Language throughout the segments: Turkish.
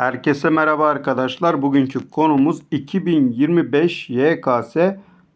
Herkese merhaba arkadaşlar. Bugünkü konumuz 2025 YKS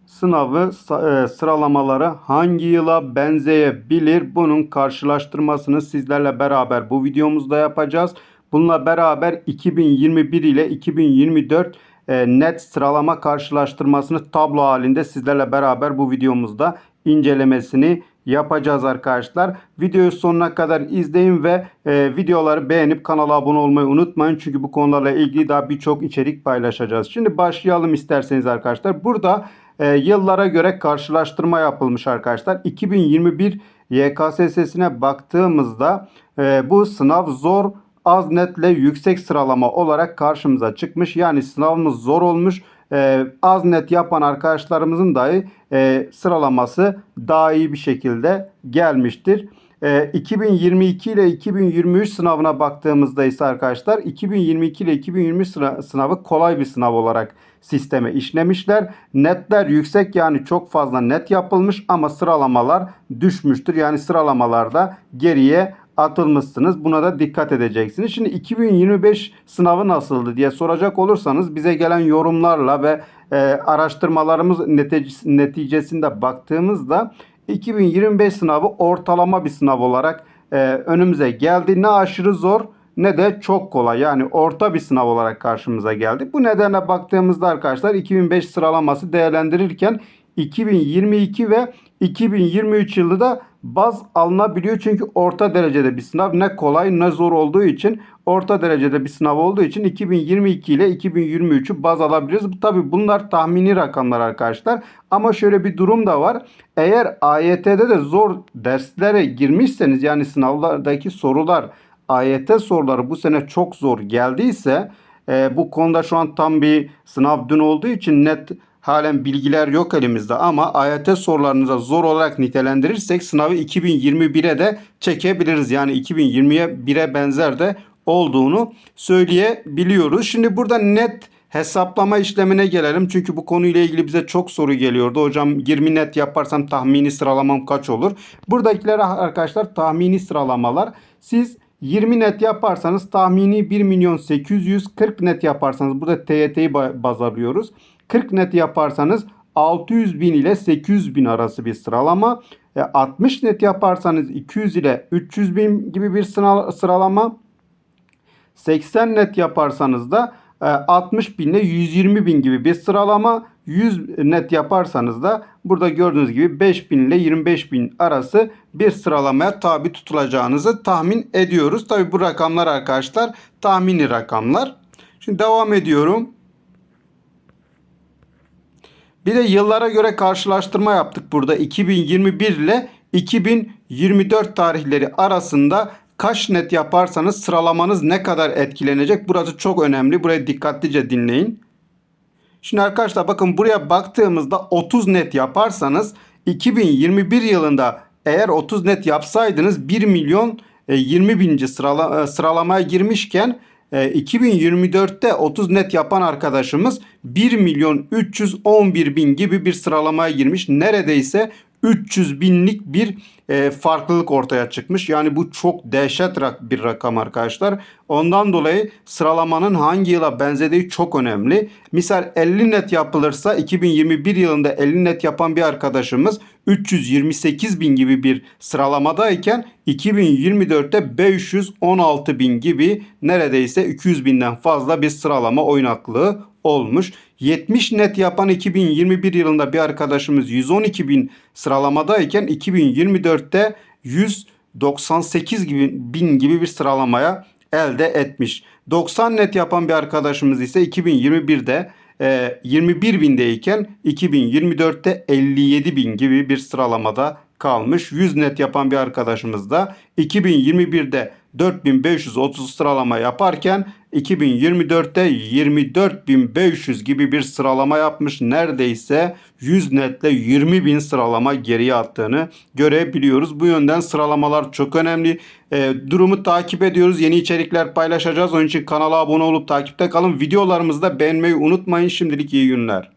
sınavı e, sıralamaları hangi yıla benzeyebilir? Bunun karşılaştırmasını sizlerle beraber bu videomuzda yapacağız. Bununla beraber 2021 ile 2024 e, net sıralama karşılaştırmasını tablo halinde sizlerle beraber bu videomuzda incelemesini yapacağız arkadaşlar. Videoyu sonuna kadar izleyin ve e, videoları beğenip kanala abone olmayı unutmayın. Çünkü bu konularla ilgili daha birçok içerik paylaşacağız. Şimdi başlayalım isterseniz arkadaşlar. Burada e, yıllara göre karşılaştırma yapılmış arkadaşlar. 2021 YKSS'sine baktığımızda e, bu sınav zor az netle yüksek sıralama olarak karşımıza çıkmış. Yani sınavımız zor olmuş. Ee, az net yapan arkadaşlarımızın dahi e, sıralaması daha iyi bir şekilde gelmiştir. Ee, 2022 ile 2023 sınavına baktığımızda ise arkadaşlar 2022 ile 2023 sıra- sınavı kolay bir sınav olarak sisteme işlemişler. Netler yüksek yani çok fazla net yapılmış ama sıralamalar düşmüştür. Yani sıralamalarda geriye atılmışsınız. Buna da dikkat edeceksiniz. Şimdi 2025 sınavı nasıldı diye soracak olursanız bize gelen yorumlarla ve e, araştırmalarımız netice- neticesinde baktığımızda 2025 sınavı ortalama bir sınav olarak e, önümüze geldi. Ne aşırı zor ne de çok kolay yani orta bir sınav olarak karşımıza geldi. Bu nedenle baktığımızda arkadaşlar 2005 sıralaması değerlendirirken 2022 ve 2023 yılı da baz alınabiliyor. Çünkü orta derecede bir sınav ne kolay ne zor olduğu için orta derecede bir sınav olduğu için 2022 ile 2023'ü baz alabiliriz. Tabi bunlar tahmini rakamlar arkadaşlar. Ama şöyle bir durum da var. Eğer AYT'de de zor derslere girmişseniz yani sınavlardaki sorular AYT soruları bu sene çok zor geldiyse e, bu konuda şu an tam bir sınav dün olduğu için net halen bilgiler yok elimizde ama AYT sorularınıza zor olarak nitelendirirsek sınavı 2021'e de çekebiliriz. Yani 2020'ye 1'e benzer de olduğunu söyleyebiliyoruz. Şimdi burada net hesaplama işlemine gelelim. Çünkü bu konuyla ilgili bize çok soru geliyordu. Hocam 20 net yaparsam tahmini sıralamam kaç olur? Buradakiler arkadaşlar tahmini sıralamalar. Siz 20 net yaparsanız tahmini 1 milyon 840 net yaparsanız burada TYT'yi ba- baz alıyoruz. 40 net yaparsanız 600 bin ile 800 bin arası bir sıralama. E, 60 net yaparsanız 200 ile 300 bin gibi bir sıralama. 80 net yaparsanız da e, 60 bin ile 120 bin gibi bir sıralama. 100 net yaparsanız da burada gördüğünüz gibi 5 bin ile 25 bin arası bir sıralamaya tabi tutulacağınızı tahmin ediyoruz. Tabi bu rakamlar arkadaşlar tahmini rakamlar. Şimdi devam ediyorum. Bir de yıllara göre karşılaştırma yaptık burada. 2021 ile 2024 tarihleri arasında kaç net yaparsanız sıralamanız ne kadar etkilenecek? Burası çok önemli. Burayı dikkatlice dinleyin. Şimdi arkadaşlar bakın buraya baktığımızda 30 net yaparsanız 2021 yılında eğer 30 net yapsaydınız 1 milyon e, 20 binci sırala, e, sıralamaya girmişken e, 2024'te 30 net yapan arkadaşımız 1 milyon 311 bin gibi bir sıralamaya girmiş. Neredeyse 300 binlik bir e, farklılık ortaya çıkmış. Yani bu çok dehşet bir rakam arkadaşlar. Ondan dolayı sıralamanın hangi yıla benzediği çok önemli. Misal 50 net yapılırsa 2021 yılında 50 net yapan bir arkadaşımız 328 bin gibi bir sıralamadayken 2024'te 516 bin gibi neredeyse 200 binden fazla bir sıralama oynaklığı olmuş. 70 net yapan 2021 yılında bir arkadaşımız 112 bin sıralamadayken 2024'te 198 gibi, bin gibi bir sıralamaya elde etmiş. 90 net yapan bir arkadaşımız ise 2021'de e, 21 bindeyken 2024'te 57 bin gibi bir sıralamada kalmış. 100 net yapan bir arkadaşımız da 2021'de 4530 sıralama yaparken 2024'te 24500 gibi bir sıralama yapmış. Neredeyse 100 netle 20 bin sıralama geriye attığını görebiliyoruz. Bu yönden sıralamalar çok önemli. E, durumu takip ediyoruz. Yeni içerikler paylaşacağız. Onun için kanala abone olup takipte kalın. Videolarımızı da beğenmeyi unutmayın. Şimdilik iyi günler.